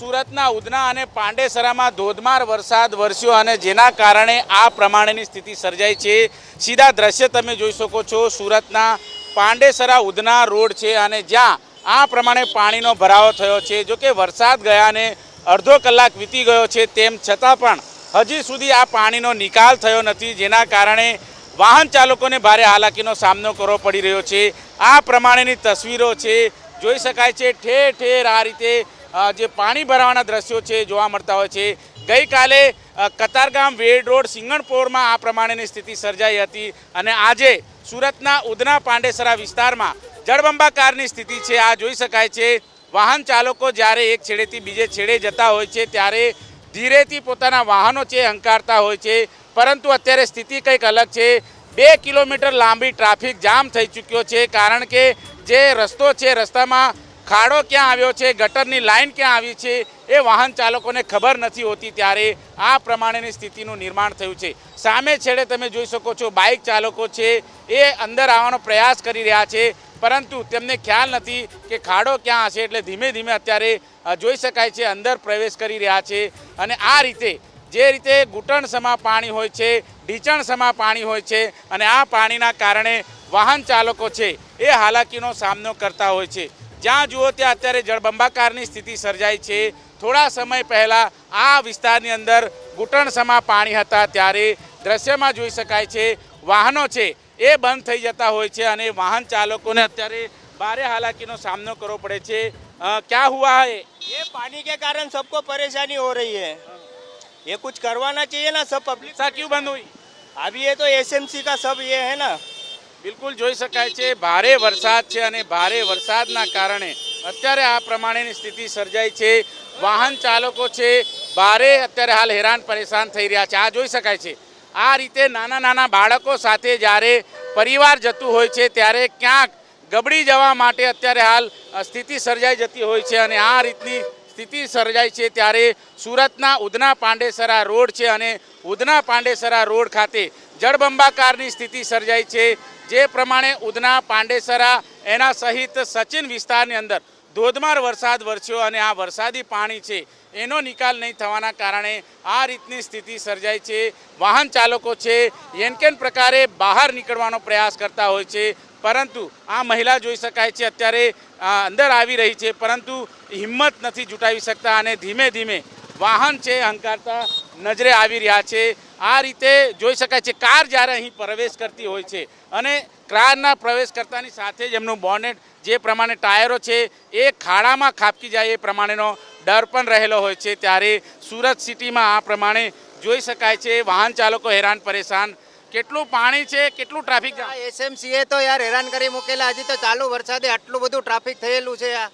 સુરતના ઉધના અને પાંડેસરામાં ધોધમાર વરસાદ વરસ્યો અને જેના કારણે આ પ્રમાણેની સ્થિતિ સર્જાઈ છે. સીધા દ્રશ્ય તમે જોઈ શકો છો, સુરતના પાંડેસરા ઉધના રોડ છે અને જ્યાં આ પ્રમાણે પાણીનો ભરાવો થયો છે. જો કે વરસાદ ગયાને અડધો કલાક વીતી ગયો છે, તેમ છતાં પણ હજી સુધી આ પાણીનો નિકાલ થયો નથી. જેના કારણે વાહન ચાલકોને ભારે હાલાકીનો સામનો કરવો પડી રહ્યો છે. આ પ્રમાણેની તસવીરો છે. જોઈ શકાય છે, ઠેર ઠેર આ રીતે જે પાણી ભરાવાના દ્રશ્યો છે, જોવા મળતા હોય છે. ગઈકાલે કતારગામ વેડ રોડ સિંગણપોરમાં આ પ્રમાણેની સ્થિતિ સર્જાઈ હતી અને આજે સુરતના ઉધના પાંડેસરા વિસ્તારમાં જળબંબાકારની સ્થિતિ છે. આ જોઈ શકાય છે, વાહન ચાલકો જ્યારે એક છેડેથી બીજે છેડે જતા હોય છે, ત્યારે ધીરેથી પોતાના વાહનો છે હંકારતા હોય છે. પરંતુ અત્યારે સ્થિતિ કંઈક અલગ છે. બે કિલોમીટર લાંબી ટ્રાફિક જામ થઈ ચૂક્યો છે, કારણ કે જે રસ્તો છે, રસ્તામાં ખાડો ક્યાં આવ્યો છે, ગટરની લાઈન ક્યાં આવી છે, એ વાહન ચાલકોને ખબર નથી હોતી ત્યારે આ પ્રમાણેની સ્થિતિનું નિર્માણ થયું છે. સામે છેડે તમે જોઈ શકો છો, બાઇક ચાલકો છે, એ અંદર આવવાનો પ્રયાસ કરી રહ્યા છે, પરંતુ તેમને ખ્યાલ નથી કે ખાડો ક્યાં હશે એટલે ધીમે ધીમે અત્યારે જોઈ શકાય છે, અંદર પ્રવેશ કરી રહ્યા છે. અને આ રીતે, જે રીતે ઘૂંટણ સમા પાણી હોય છે ઢીચણ સમા પાણી હોય છે, અને આ પાણીના કારણે વાહન ચાલકો છે, એ હાલાકીનો સામનો કરતા હોય છે. જ્યાં જુઓ ત્યાં અત્યારે જળબંબાકારની સ્થિતિ સર્જાઈ છે થોડા સમય પહેલાં આ વિસ્તારની અંદર ઘૂંટણ સમા પાણી હતા ત્યારે દ્રશ્યમાં જોઈ શકાય છે વાહનો છે એ બંધ થઈ જતા હોય છે અને વાહન ચાલકોને અત્યારે ભારે હાલાકીનો સામનો કરવો પડે છે અ, ક્યાં હુઆ હે ये पानी के कारण सबको परेशानी हो रही है ये कुछ करवाना चाहिए ना सब पब्लिक सा क्यों બંધ હુઈ अभी ये तो एसएमसी का सब ये है ना બિલકુલ જોઈ શકાય છે, ભારે વરસાદ છે અને ભારે વરસાદના કારણે અત્યારે આ પ્રમાણેની સ્થિતિ સર્જાઈ છે. વાહન ચાલકો છે, ભારે અત્યારે હાલ હેરાન પરેશાન થઈ રહ્યા છે. આ જોઈ શકાય છે. આ રીતે નાના નાના બાળકો સાથે જ્યારે પરિવાર જતું હોય છે, ત્યારે ક્યાંક ગબડી જવા માટે અત્યારે હાલ સ્થિતિ સર્જાઈ જતી હોય છે અને આ રીતની સ્થિતિ સર્જાઈ છે ત્યારે સુરતના ઉધના પાંડેસરા રોડ છે અને ઉધના પાંડેસરા રોડ ખાતે જળબંબાકારની સ્થિતિ સર્જાઈ છે. જે પ્રમાણે ઉધના, પાંડેસરા, એના સહિત સચિન વિસ્તારની અંદર ધોધમાર વરસાદ વરસ્યો અને આ વરસાદી પાણી છે એનો નિકાલ નહીં થવાના કારણે આ રીતની સ્થિતિ સર્જાઈ છે. વાહન ચાલકો છે એનકેન પ્રકારે બહાર નીકળવાનો પ્રયાસ કરતા હોય છે, પરંતુ આ મહિલા જોઈ શકાય છે, અત્યારે અંદર આવી રહી છે, પરંતુ હિંમત નથી જુટાવી શકતા અને ધીમે ધીમે વાહન છે, હંકારતા નજરે આવી રહ્યા છે. આ રીતે જોઈ શકાય છે, કાર જ્યારે અહીં પ્રવેશ કરતી હોય છે અને કારના પ્રવેશ કરતાની સાથે જ એમનું બોનેટ જે પ્રમાણે ટાયરો છે એ ખાડામાં ખાબકી જાય એ પ્રમાણેનો ડર પણ રહેલો હોય છે. ત્યારે સુરત સિટીમાં આ પ્રમાણે જોઈ શકાય છે, વાહન ચાલકો હેરાન પરેશાન. કેટલું પાણી છે, કેટલું ટ્રાફિક એસએમસીએ તો યાર હેરાન કરી મૂકેલા, હજી તો ચાલુ વરસાદે આટલું બધું ટ્રાફિક થયેલું છે આ.